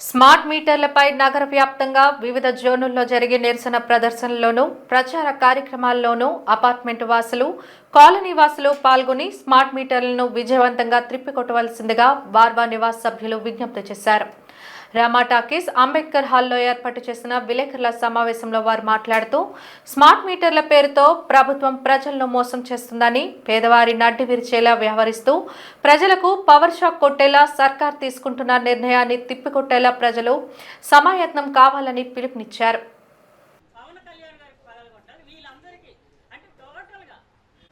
Smart మీటర్లపై నగర వ్యాప్తంగా వివిధ జోనుల్లో జరిగే నిరసన ప్రదర్శనల్లోనూ ప్రచార కార్యక్రమాల్లోనూ అపార్ట్మెంట్ వాసులు కాలనీ వాసులు పాల్గొని స్మార్ట్ మీటర్లను విజయవంతంగా త్రిప్పికొట్టవలసిందిగా వార్వా నివాస్ సభ్యులు విజ్ఞప్తి చేశారు. రామా టాకీస్ అంబేద్కర్ హాల్లో ఏర్పాటు చేసిన విలేకరుల సమావేశంలో వారు మాట్లాడుతూ స్మార్ట్ మీటర్ల పేరుతో ప్రభుత్వం ప్రజలను మోసం చేస్తుందని పేదవారి నడ్డి విరిచేలా వ్యవహరిస్తూ ప్రజలకు పవర్ షాక్ కొట్టేలా సర్కార్ తీసుకుంటున్న నిర్ణయాన్ని తిప్పికొట్టేలా ప్రజలు సమాయత్నం కావాలని పిలుపునిచ్చారు. పవన్ కళ్యాణ్ గారికి పగలగొట్టాలి వీళ్ళందరికీ అంటే టోటల్గా.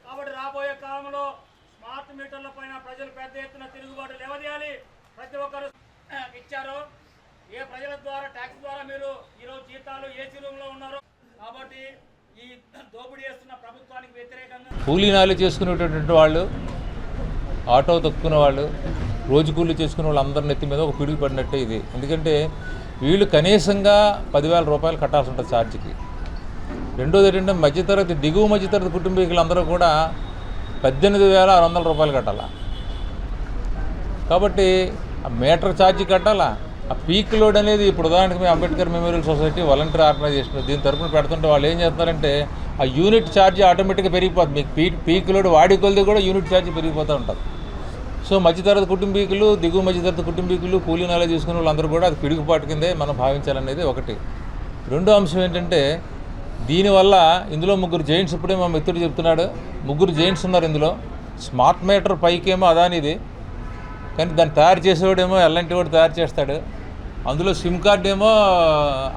కాబట్టి రాబోయే కాలంలో స్మార్ట్ మీటర్ల పైన ప్రజలు పెద్ద ఎత్తున తిరుగుబాటు లేవదీయాలి. ప్రతి ఒక్కరు ఇచ్చారు. ఏ ప్రజల ద్వారా ట్యాక్స్ ద్వారా మీరు ఈరోజు జీతాలు ఏసీ రూమ్లో కాబట్టి ఈ దోపిడీ చేస్తున్న ప్రభుత్వానికి వ్యతిరేకంగా కూలీనాలు చేసుకునేటటువంటి వాళ్ళు ఆటో తొక్కునే వాళ్ళు రోజు కూలీ చేసుకునే వాళ్ళు అందరి నెత్తి మీద ఒక పిడుగు పడినట్టే ఇది. ఎందుకంటే వీళ్ళు కనీసంగా పదివేల రూపాయలు కట్టాల్సి ఉంటుంది ఛార్జ్కి. రెండోది ఏంటంటే మధ్యతరగతి దిగువ మధ్యతరగతి కుటుంబీకులందరూ కూడా పద్దెనిమిది వేల ఆరు వందల రూపాయలు కట్టాలా? కాబట్టి ఆ మీటర్ ఛార్జీ కట్టాలా? ఆ పీక్ లోడ్ అనేది ఇప్పుడు ఉదాహరణకి మేము Ambedkar memorial society volunteer organisation దీని తరపున పెడుతుంటే వాళ్ళు ఏం చేస్తున్నారంటే ఆ యూనిట్ ఛార్జ్ ఆటోమేటిక్గా పెరిగిపోతుంది. మీకు పీక్ పీక్ లోడ్ వాడి కొలది కూడా యూనిట్ ఛార్జ్ పెరిగిపోతూ ఉంటుంది. సో మధ్యతరగతి కుటుంబీకులు దిగువ మధ్యతరగతి కుటుంబీకులు కూలీ నాలే తీసుకునే వాళ్ళందరూ కూడా అది పిడుగుపాటు కిందే మనం భావించాలనేది ఒకటి. రెండో అంశం ఏంటంటే దీనివల్ల ఇందులో ముగ్గురు జైంట్స్ ఇప్పుడే మా మిత్రుడు చెప్తున్నాడు. ముగ్గురు జైంట్స్ ఉన్నారు ఇందులో. స్మార్ట్ మీటర్ పైకేమో అదానిది. కానీ దాన్ని తయారు చేసేవాడేమో ఎల్లంటి వాడు తయారు చేస్తాడు. అందులో సిమ్ కార్డు ఏమో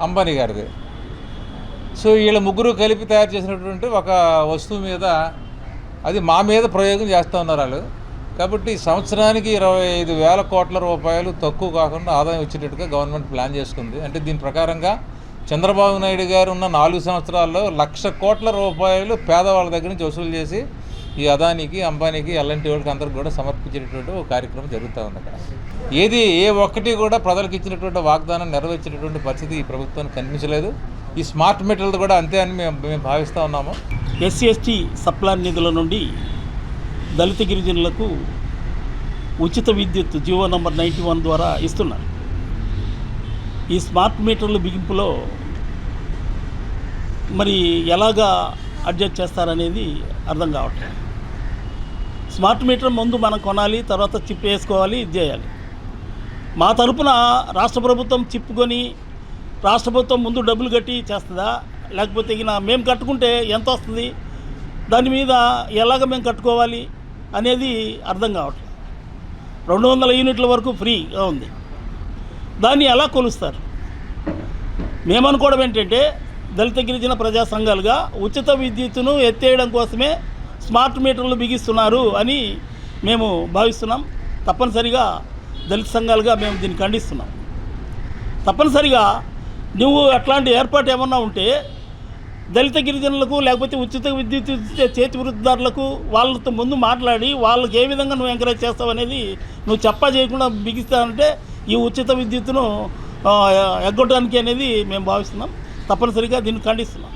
అంబానీ గారిది. సో వీళ్ళ ముగ్గురు కలిపి తయారు చేసినటువంటి ఒక వస్తువు మీద అది మా మీద ప్రయోగం చేస్తూ ఉన్నారు వాళ్ళు. కాబట్టి సంవత్సరానికి ఇరవై ఐదు వేల కోట్ల రూపాయలు తక్కువ కాకుండా ఆదాయం వచ్చేటట్టుగా గవర్నమెంట్ ప్లాన్ చేసుకుంది. అంటే దీని ప్రకారంగా చంద్రబాబు నాయుడు గారు ఉన్న నాలుగు సంవత్సరాల్లో లక్ష కోట్ల రూపాయలు పేదవాళ్ళ దగ్గర నుంచి వసూలు చేసి ఈ అదానికి అంబానీకి అలాంటి వాళ్ళకి అందరికి కూడా సమర్పించేటటువంటి ఒక కార్యక్రమం జరుగుతూ ఉంది అక్కడ. ఏది ఏ ఒక్కటి కూడా ప్రజలకు ఇచ్చినటువంటి వాగ్దానం నెరవేర్చినటువంటి పరిస్థితి ఈ ప్రభుత్వానికి కనిపించలేదు. ఈ స్మార్ట్ మీటర్లు కూడా అంతే అని మేము మేము భావిస్తూ ఉన్నాము. ఎస్సీ ఎస్టీ సప్లాన్ నిధుల నుండి దళిత గిరిజనులకు ఉచిత విద్యుత్ జియో నంబర్ నైంటీ వన్ ద్వారా ఇస్తున్నారు. ఈ స్మార్ట్ మీటర్ల బిగింపులో మరి ఎలాగా అడ్జస్ట్ చేస్తారనేది అర్థం కావట్లేదు. స్మార్ట్ మీటర్ ముందు మనం కొనాలి తర్వాత చిప్ వేసుకోవాలి ఇది చేయాలి. మా తరపున రాష్ట్ర ప్రభుత్వం చిప్ కొని రాష్ట్ర ప్రభుత్వం ముందు డబ్బులు కట్టి చేస్తుందా? లేకపోతే ఇక మేము కట్టుకుంటే ఎంత వస్తుంది? దాని మీద ఎలాగ మేము కట్టుకోవాలి అనేది అర్థం కావట్లేదు. రెండు వందల యూనిట్ల వరకు ఫ్రీగా ఉంది. దాన్ని ఎలా కొలుస్తారు? మేమనుకోవడం ఏంటంటే దళిత గిరిజన ప్రజా సంఘాలుగా ఉచిత విద్యుత్తును ఎత్తేయడం కోసమే స్మార్ట్ మీటర్లు బిగిస్తున్నారు అని మేము భావిస్తున్నాం. తప్పనిసరిగా దళిత సంఘాలుగా మేము దీన్ని ఖండిస్తున్నాం. తప్పనిసరిగా నువ్వు అట్లాంటి ఏర్పాటు ఏమన్నా ఉంటే దళిత గిరిజనులకు లేకపోతే ఉచిత విద్యుత్ చేతి వృత్తిదారులకు వాళ్ళతో ముందు మాట్లాడి వాళ్ళకి ఏ విధంగా నువ్వు ఎంకరేజ్ చేస్తావు అనేది నువ్వు చెప్పా చేయకుండా బిగిస్తానంటే ఈ ఉచిత విద్యుత్తును ఎగ్గొట్టడానికి అనేది మేము భావిస్తున్నాం. తప్పనిసరిగా దీన్ని ఖండిస్తున్నాం.